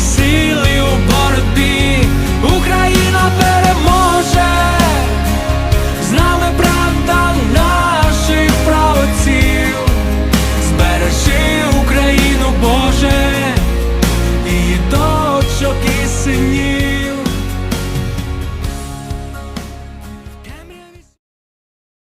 сили у